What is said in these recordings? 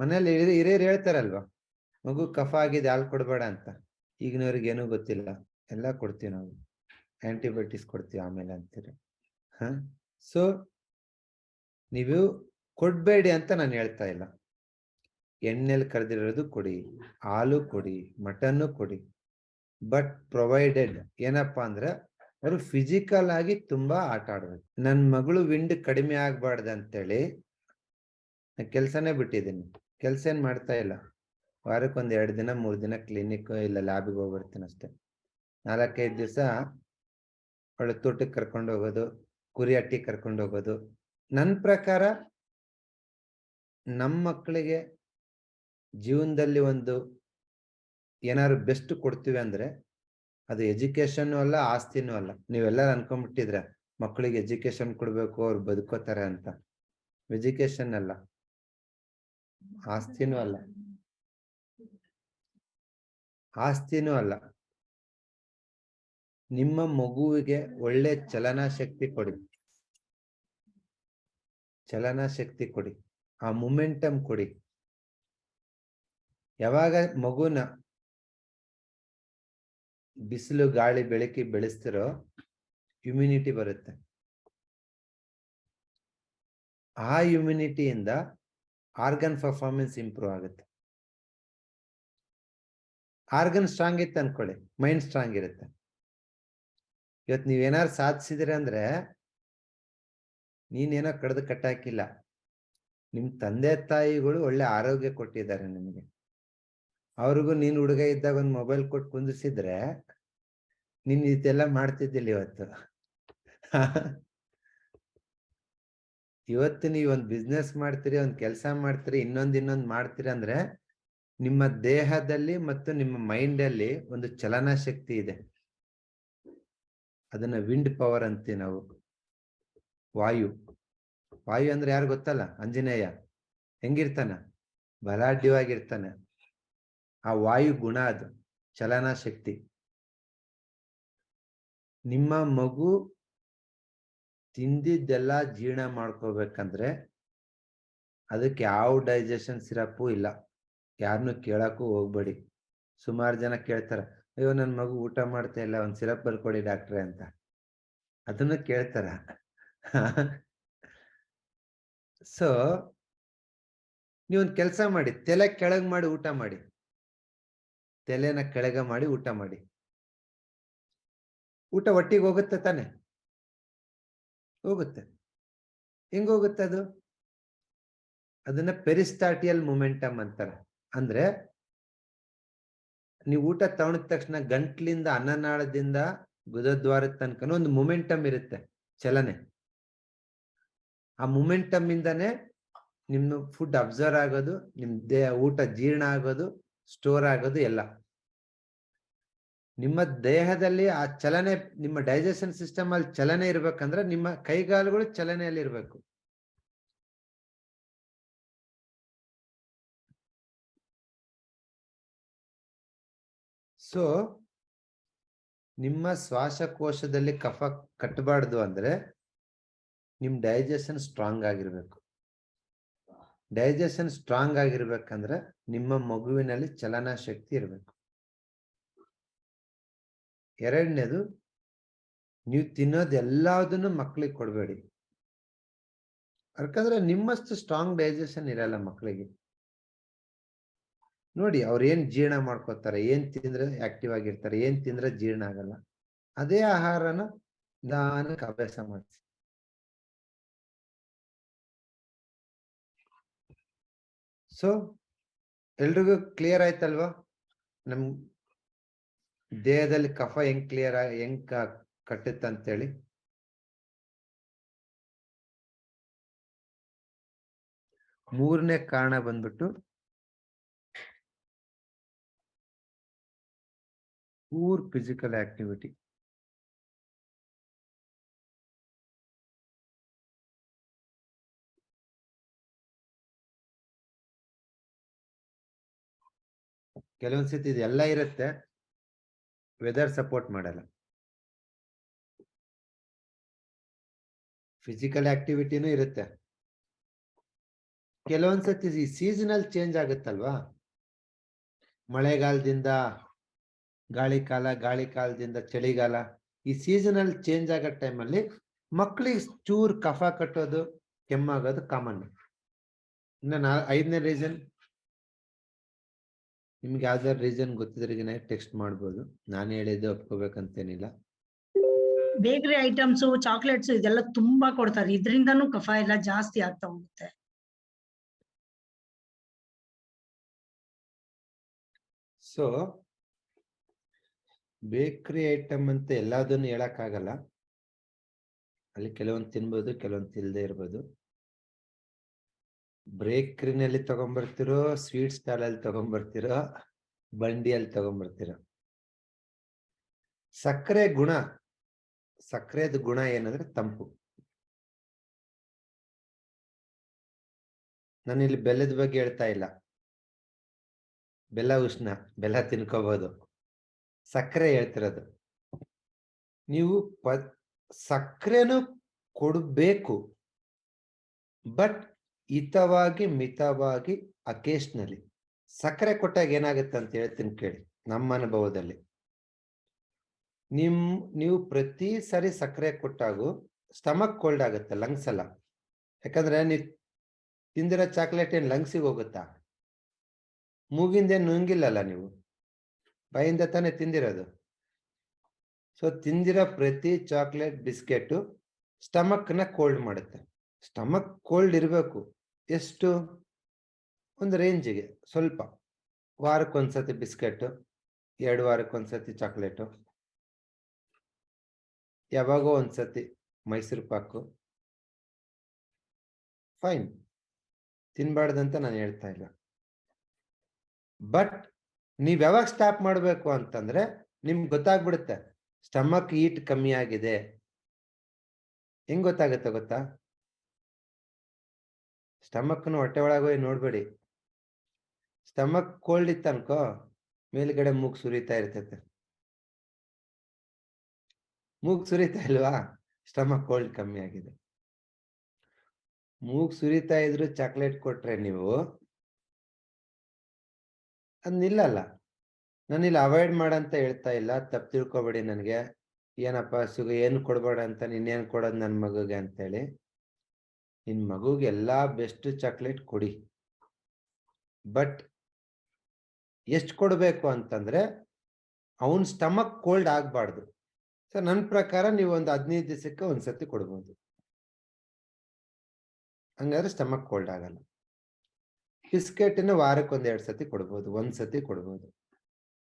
ಮನೇಲಿ ಹಿರಿಯ ಹಿರಿಯರು ಹೇಳ್ತಾರಲ್ವಾ, ಮಗು ಕಫ ಆಗಿದೆ, ಹಾಲು ಕೊಡಬೇಡ ಅಂತ. ಈಗಿನವ್ರಿಗೆ ಏನೂ ಗೊತ್ತಿಲ್ಲ. ಎಲ್ಲ ಕೊಡ್ತೀವಿ ನಾವು. ಆಂಟಿಬಯೋಟಿಕ್ಸ್ ಕೊಡ್ತೀವಿ ಆಮೇಲೆ ಅಂತೀರಿ. ಹ? ಸೊ ನೀವು ಕೊಡ್ಬೇಡಿ ಅಂತ ನಾನು ಹೇಳ್ತಾ ಇಲ್ಲ. ಎಣ್ಣೆಲಿ ಕರೆದಿರೋದು ಕೊಡಿ, ಹಾಲು ಕೊಡಿ, ಮಟನ್ನು ಕೊಡಿ. ಬಟ್ ಪ್ರೊವೈಡೆಡ್ ಏನಪ್ಪಾ ಅಂದ್ರೆ, ಅವರು ಫಿಸಿಕಲ್ ಆಗಿ ತುಂಬಾ ಆಟ ಆಡ್ಬೇಕು. ನನ್ನ ಮಗಳು ವಿಂಡ್ ಕಡಿಮೆ ಆಗ್ಬಾರ್ದು ಅಂತೇಳಿ ಕೆಲ್ಸನೇ ಬಿಟ್ಟಿದ್ದೀನಿ. ಕೆಲ್ಸ ಏನ್ ಮಾಡ್ತಾ ಇಲ್ಲ. ವಾರಕ್ಕೆ ಒಂದ್ ಎರಡು ದಿನ, ಮೂರು ದಿನ ಕ್ಲಿನಿಕ್ ಇಲ್ಲ ಲ್ಯಾಬಿಗೆ ಹೋಗ್ಬಿಡ್ತೀನಿ ಅಷ್ಟೇ. ನಾಲ್ಕೈದು ದಿವಸ ಒಳ್ಳೆ ತೋಟಕ್ಕೆ ಕರ್ಕೊಂಡು ಹೋಗೋದು, ಕುರಿ ಹಟ್ಟಿ ಕರ್ಕೊಂಡು ಹೋಗೋದು. ನನ್ನ ಪ್ರಕಾರ ನಮ್ಮ ಮಕ್ಕಳಿಗೆ ಜೀವನದಲ್ಲಿ ಒಂದು ಏನಾದ್ರು ಬೆಸ್ಟ್ ಕೊಡ್ತೀವಿ ಅಂದ್ರೆ ಅದು ಎಜುಕೇಶನ್ ಅಲ್ಲ, ಆಸ್ತಿನೂ ಅಲ್ಲ. ನೀವೆಲ್ಲರೂ ಅನ್ಕೊಂಡ್ಬಿಟ್ಟಿದ್ರೆ ಮಕ್ಕಳಿಗೆ ಎಜುಕೇಶನ್ ಕೊಡಬೇಕು, ಅವ್ರು ಬದುಕೋತಾರೆ ಅಂತ. ಎಜುಕೇಶನ್ ಅಲ್ಲ. ಆಸ್ತಿನೂ ಅಲ್ಲ. ಆಸ್ತಿನೂ ಅಲ್ಲ. ನಿಮ್ಮ ಮಗುವಿಗೆ ಒಳ್ಳೆ ಚಲನಾ ಶಕ್ತಿ ಕೊಡಿ. ಚಲನಾ ಶಕ್ತಿ ಕೊಡಿ. ಆ ಮುಮೆಂಟಮ್ ಕೊಡಿ. ಯಾವಾಗ ಮಗುನ ಬಿಸಿಲು, ಗಾಳಿ, ಬೆಳಕಿ ಬೆಳೆಸ್ತಿರೋ ಇಮ್ಯುನಿಟಿ ಬರುತ್ತೆ. ಆ ಇಮ್ಯುನಿಟಿಯಿಂದ ಆರ್ಗನ್ ಪರ್ಫಾರ್ಮೆನ್ಸ್ ಇಂಪ್ರೂವ್ ಆಗುತ್ತೆ. ಆರ್ಗನ್ ಸ್ಟ್ರಾಂಗ್ ಇತ್ತು ಅನ್ಕೊಳ್ಳಿ, ಮೈಂಡ್ ಸ್ಟ್ರಾಂಗ್ ಇರುತ್ತೆ. ಇವತ್ತು ನೀವೇನಾರು ಸಾಧಿಸಿದ್ರೆ ಅಂದ್ರೆ, ನೀನೇನೋ ಕಡ್ದು ಕಟ್ಟಾಕಿಲ್ಲ. ನಿಮ್ಮ ತಂದೆ, ತಾಯಿಗಳು ಒಳ್ಳೆ ಆರೋಗ್ಯ ಕೊಟ್ಟಿದ್ದಾರೆ ನಿಮಗೆ. ಅವ್ರಿಗೂ ನೀನು ಹುಡುಗ ಇದ್ದಾಗ ಒಂದು ಮೊಬೈಲ್ ಕೊಟ್ಟು ಕುಂದಿಸಿದ್ರೆ ನೀನ್ ಇದೆಲ್ಲ ಮಾಡ್ತಿದ್ದಿಲ್ಲ ಇವತ್ತು. ಇವತ್ತು ನೀವು ಒಂದು ಬಿಸ್ನೆಸ್ ಮಾಡ್ತೀರಿ, ಒಂದು ಕೆಲಸ ಮಾಡ್ತೀರಿ, ಇನ್ನೊಂದು ಇನ್ನೊಂದ್ ಮಾಡ್ತೀರಿ ಅಂದ್ರೆ ನಿಮ್ಮ ದೇಹದಲ್ಲಿ ಮತ್ತು ನಿಮ್ಮ ಮೈಂಡ್ ಅಲ್ಲಿ ಒಂದು ಚಲನಾ ಶಕ್ತಿ ಇದೆ. ಅದನ್ನ ವಿಂಡ್ ಪವರ್ ಅಂತೀವಿ ನಾವು. ವಾಯು. ವಾಯು ಅಂದ್ರೆ ಯಾರು ಗೊತ್ತಲ್ಲ? ಆಂಜನೇಯ. ಹೆಂಗಿರ್ತಾನ? ಬಲಾಢ್ಯವಾಗಿರ್ತಾನೆ. ಆ ವಾಯು ಗುಣ ಅದು ಚಲನಾ ಶಕ್ತಿ ನಿಮ್ಮ ಮಗು ತಿಂದಿದ್ದೆಲ್ಲ ಜೀರ್ಣ ಮಾಡ್ಕೋಬೇಕಂದ್ರೆ ಅದಕ್ಕೆ ಯಾವ ಡೈಜೆಷನ್ ಸಿರಪ್ಪು ಇಲ್ಲ. ಯಾರನ್ನು ಕೇಳಕ್ಕೂ ಹೋಗ್ಬೇಡಿ. ಸುಮಾರು ಜನ ಕೇಳ್ತಾರ, ಅಯ್ಯೋ ನನ್ನ ಮಗು ಊಟ ಮಾಡ್ತಾ ಇಲ್ಲ, ಒಂದು ಸಿರಪ್ ಬರ್ಕೊಡಿ ಡಾಕ್ಟ್ರೆ ಅಂತ. ಅದನ್ನು ಕೇಳ್ತಾರ. ಸೊ ನೀವೊಂದ್ ಕೆಲಸ ಮಾಡಿ, ತಲೆ ಕೆಳಗೆ ಮಾಡಿ ಊಟ ಮಾಡಿ. ತಲೆನ ಕೆಳಗೆ ಮಾಡಿ ಊಟ ಮಾಡಿ. ಊಟ ಒಟ್ಟಿಗೆ ಹೋಗುತ್ತೆ ತಾನೆ. ಹೋಗುತ್ತೆ. ಹೆಂಗೋಗುತ್ತೆ ಅದು? ಅದನ್ನ ಪೆರಿಸ್ಟಾಟಿಯಲ್ ಮೊಮೆಂಟಮ್ ಅಂತಾರೆ. ಅಂದ್ರೆ ನೀವು ಊಟ ತಗೊಂಡ ತಕ್ಷಣ ಗಂಟ್ಲಿಂದ ಅನ್ನನಾಳದಿಂದ ಗುದದ್ವಾರದ ತನಕ ಒಂದು ಮೊಮೆಂಟಮ್ ಇರುತ್ತೆ ಚಲನೆ ಆ ಮೊಮೆಂಟಮ್ ಇಂದಾನೆ ನಿಮ್ಮ ಫುಡ್ ಅಬ್ಸರ್ವ್ ಆಗೋದು ನಿಮ್ ದೇಹ ಊಟ ಜೀರ್ಣ ಆಗೋದು, ಸ್ಟೋರ್ ಆಗೋದು ಎಲ್ಲ. ನಿಮ್ಮ ದೇಹದಲ್ಲಿ ಆ ಚಲನೆ, ನಿಮ್ಮ ಡೈಜೆಷನ್ ಸಿಸ್ಟಮ್ ಅಲ್ಲಿ ಚಲನೆ ಇರ್ಬೇಕಂದ್ರೆ ನಿಮ್ಮ ಕೈಗಾಲುಗಳು ಚಲನೆಯಲ್ಲಿ ಇರ್ಬೇಕು. ಸೊ ನಿಮ್ಮ ಶ್ವಾಸಕೋಶದಲ್ಲಿ ಕಫ ಕಟ್ಟಬಾರ್ದು ಅಂದ್ರೆ ನಿಮ್ ಡೈಜೆಷನ್ ಸ್ಟ್ರಾಂಗ್ ಆಗಿರ್ಬೇಕು. ಡೈಜೆಷನ್ ಸ್ಟ್ರಾಂಗ್ ಆಗಿರ್ಬೇಕಂದ್ರೆ ನಿಮ್ಮ ಮಗುವಿನಲ್ಲಿ ಚಲನಾ ಶಕ್ತಿ ಇರಬೇಕು. ಎರಡನೇದು ನೀವು ತಿನ್ನೋದೆಲ್ಲದನ್ನು ಮಕ್ಕಳಿಗೆ ಕೊಡಬೇಡಿ. ಯಾಕಂದ್ರೆ ನಿಮ್ಮಷ್ಟು ಸ್ಟ್ರಾಂಗ್ ಡೈಜೆಷನ್ ಇರಲ್ಲ ಮಕ್ಕಳಿಗೆ ನೋಡಿ ಅವ್ರು ಏನ್ ಜೀರ್ಣ ಮಾಡ್ಕೋತಾರೆ, ಏನು ತಿಂದ್ರೆ ಆಕ್ಟಿವ್ ಆಗಿರ್ತಾರೆ, ಏನು ತಿಂದ್ರೆ ಜೀರ್ಣ ಆಗಲ್ಲ. ಅದೇ ಆಹಾರನ ನಿಧಾನಕ್ಕೆ ಅಭ್ಯಾಸ ಮಾಡಿಸಿ ಸೊ ಎಲ್ರಿಗೂ ಕ್ಲಿಯರ್ ಆಯ್ತಲ್ವಾ? ನಮ್ ದೇಹದಲ್ಲಿ ಕಫ ಹೆಂಗ್ ಕ್ಲಿಯರ್ ಹೆಂಗ್ ಕಟ್ಟುತ್ತಂತೇಳಿ ಮೂರನೇ ಕಾರಣ ಬಂದ್ಬಿಟ್ಟು ಪೂರ್ ಫಿಸಿಕಲ್ ಆಕ್ಟಿವಿಟಿ ಕೆಲವೊಂದ್ಸತಿ ಇದೆಲ್ಲ ಇರುತ್ತೆ. ವೆದರ್ ಸಪೋರ್ಟ್ ಮಾಡಲ್ಲ. ಫಿಸಿಕಲ್ ಆಕ್ಟಿವಿಟಿನೂ ಇರುತ್ತೆ. ಕೆಲವೊಂದ್ಸತಿ ಈ ಸೀಸನಲ್ ಚೇಂಜ್ ಆಗುತ್ತಲ್ವಾ? ಮಳೆಗಾಲದಿಂದ ಗಾಳಿ ಕಾಲ, ಗಾಳಿ ಕಾಲದಿಂದ ಚಳಿಗಾಲ, ಈ ಸೀಸನಲ್ ಚೇಂಜ್ ಆಗೋ ಟೈಮಲ್ಲಿ ಮಕ್ಕಳಿಗೆ ಚೂರ್ ಕಫ ಕಟ್ಟೋದು ಕೆಮ್ಮಾಗೋದು ಕಾಮನ್ ಇನ್ನು ನಾ ಐದನೇ ರೀಸನ್ ನಿಮ್ಗೆ ಯಾವ್ದಾದ್ರು ರೀಸನ್ ಗೊತ್ತಿದ್ರೆ ಟೆಕ್ಸ್ಟ್ ಮಾಡ್ಬೋದು. ನಾನು ಹೇಳಿದ್ದು ಒಪ್ಕೋಬೇಕಂತೇನಿಲ್ಲ. ಬೇಕರಿ ಐಟಮ್ಸ್ ಚಾಕ್ಲೇಟ್ಸ್ ಇದೆಲ್ಲ ತುಂಬಾ ಕೊಡ್ತಾರೆ. ಇದರಿಂದನೂ ಕಫ ಎಲ್ಲ ಜಾಸ್ತಿ ಆಗ್ತಾ ಹೋಗುತ್ತೆ. ಸೊ ಬೇಕರಿ ಐಟಮ್ ಅಂತ ಎಲ್ಲದನ್ನು ಹೇಳಕ್ಕಾಗಲ್ಲ. ಅಲ್ಲಿ ಕೆಲವೊಂದು ತಿನ್ಬೋದು ಕೆಲವೊಂದು ತಿಲ್ದೇ ಇರ್ಬೋದು. ಬೇಕ್ರಿನಲ್ಲಿ ತಗೊಂಡ್ಬರ್ತಿರೋ ಸ್ವೀಟ್ ಸ್ಟಾಲ್ ಅಲ್ಲಿ ತಗೊಂಡ್ಬರ್ತಿರೋ ಬಂಡಿಯಲ್ಲಿ ತಗೊಂಡ್ಬರ್ತಿರೋ ಸಕ್ಕರೆ ಗುಣ, ಸಕ್ಕರೆದ ಗುಣ ಏನಂದ್ರೆ ತಂಪು. ನಾನಿಲ್ಲಿ ಬೆಲ್ಲದ ಬಗ್ಗೆ ಹೇಳ್ತಾ ಇಲ್ಲ. ಬೆಲ್ಲ ಉಷ್ಣ, ಬೆಲ್ಲ ತಿನ್ಕೋಬಹುದು ಸಕ್ಕರೆ ಹೇಳ್ತಿರೋದು. ನೀವು ಪ, ಸಕ್ಕರೆನೂ ಕೊಡಬೇಕು. ಬಟ್ ಹಿತವಾಗಿ, ಮಿತವಾಗಿ, ಅಕೇಶ್ನಲಿ. ಸಕ್ಕರೆ ಕೊಟ್ಟಾಗ ಏನಾಗುತ್ತೆ ಅಂತ ಹೇಳ್ತೀನಿ ಕೇಳಿ, ನಮ್ಮ ಅನುಭವದಲ್ಲಿ. ನಿಮ್, ನೀವು ಪ್ರತಿ ಸರಿ ಸಕ್ಕರೆ ಕೊಟ್ಟಾಗೂ ಸ್ಟಮಕ್ ಕೋಲ್ಡ್ ಆಗುತ್ತೆ ಲಂಗ್ಸ್ ಎಲ್ಲ. ಯಾಕಂದ್ರೆ ನೀವು ತಿಂದಿರೋ ಚಾಕ್ಲೇಟ್ ಏನು ಲಂಗ್ಸಿಗೆ ಹೋಗುತ್ತಾ? ಮೂಗಿಂದೇನು ನುಂಗಿಲ್ಲಲ್ಲ ನೀವು? ಬಾಯಿಂದ ತಾನೇ ತಿಂದಿರೋದು? ಸೊ ತಿಂದಿರೋ ಪ್ರತಿ ಚಾಕ್ಲೇಟ್, ಬಿಸ್ಕೆಟು ಸ್ಟಮಕ್ನ ಕೋಲ್ಡ್ ಮಾಡುತ್ತೆ. ಸ್ಟಮಕ್ ಕೋಲ್ಡ್ ಇರಬೇಕು. ಎಷ್ಟು? ಒಂದು ರೇಂಜಿಗೆ ಸ್ವಲ್ಪ. ವಾರಕ್ಕೊಂದ್ಸತಿ ಬಿಸ್ಕೆಟ್, ಎರಡು ವಾರಕ್ಕೊಂದ್ಸತಿ ಚಾಕ್ಲೇಟು ಯಾವಾಗೋ ಒಂದ್ಸತಿ ಮೈಸೂರು ಪಾಕು. ಫೈನ್ ತಿನ್ಬಾರ್ದಂತ ನಾನು ಹೇಳ್ತಾ ಇಲ್ಲ. ಬಟ್ ನೀವು ಯಾವಾಗ ಸ್ಟಾಪ್ ಮಾಡಬೇಕು ಅಂತಂದ್ರೆ ನಿಮ್ಗೆ ಗೊತ್ತಾಗ್ಬಿಡುತ್ತೆ. ಸ್ಟಮಕ್ ಈಟ್ ಕಮ್ಮಿ ಆಗಿದೆ. ಹೆಂಗ್ ಗೊತ್ತಾಗುತ್ತೆ ಗೊತ್ತಾ? ಸ್ಟಮಕ್ನು ಹೊಟ್ಟೆ ಒಳಗೆ ಹೋಗಿ ನೋಡ್ಬೇಡಿ. ಸ್ಟಮಕ್ ಕೋಲ್ಡ್ ಇತ್ತು ಅನ್ಕೋ ಮೇಲ್ಗಡೆ ಮೂಗ್ ಸುರಿತಾ ಇರ್ತೈತೆ. ಮೂಗ್ ಸುರಿತಾ ಇಲ್ವಾ? ಸ್ಟಮಕ್ ಕೋಲ್ಡ್ ಕಮ್ಮಿ ಆಗಿದೆ. ಮೂಗ್ ಸುರಿತಾ ಇದ್ರು ಚಾಕ್ಲೇಟ್ ಕೊಟ್ರೆ ನೀವು ಅದ್ ನಿಲ್ಲಲ್ಲ ನಾನಿಲ್ಲಿ ಅವಾಯ್ಡ್ ಮಾಡಂತ ಹೇಳ್ತಾ ಇಲ್ಲ, ತಪ್ಪು ತಿಳ್ಕೊಬೇಡಿ ನನಗೆ. ಏನಪ್ಪ ಸುಗ, ಏನು ಕೊಡ್ಬೇಡ ಅಂತ ನೀನೇನು ಕೊಡೋದು ನನ್ನ ಮಗಗೆ ಅಂತೇಳಿ. ನಿನ್ ಮಗುಗೆ ಎಲ್ಲಾ ಬೆಸ್ಟ್ ಚಾಕ್ಲೇಟ್ ಕೊಡಿ. ಬಟ್ ಎಷ್ಟು ಕೊಡಬೇಕು ಅಂತಂದ್ರೆ ಅವನ್ ಸ್ಟಮಕ್ ಕೋಲ್ಡ್ ಆಗ್ಬಾರ್ದು. ಸೊ ನನ್ನ ಪ್ರಕಾರ ನೀವು ಒಂದು ಹದಿನೈದು ದಿವಸಕ್ಕೆ ಒಂದ್ಸತಿ ಕೊಡ್ಬೋದು. ಹಂಗಾದ್ರೆ ಸ್ಟಮಕ್ ಕೋಲ್ಡ್ ಆಗಲ್ಲ. ಬಿಸ್ಕೆಟ್ನ ವಾರಕ್ಕೆ ಒಂದ್ ಎರಡ್ ಸತಿ ಕೊಡ್ಬೋದು, ಒಂದ್ ಸತಿ ಕೊಡ್ಬೋದು.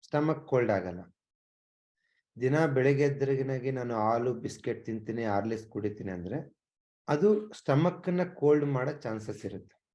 ಸ್ಟಮಕ್ ಕೋಲ್ಡ್ ಆಗಲ್ಲ. ದಿನ ಬೆಳಿಗ್ಗೆ ಎದ್ರಿಗಿನಾಗಿ ನಾನು ಹಾಲು, ಬಿಸ್ಕೆಟ್ ತಿಂತೀನಿ, ಆರ್ಲಿಸ್ ಕುಡಿತೀನಿ ಅಂದ್ರೆ ಅದು ಸ್ಟಮಕ್ ಕೋಲ್ಡ್ ಮಾಡೋ ಚಾನ್ಸಸ್ ಇರುತ್ತೆ.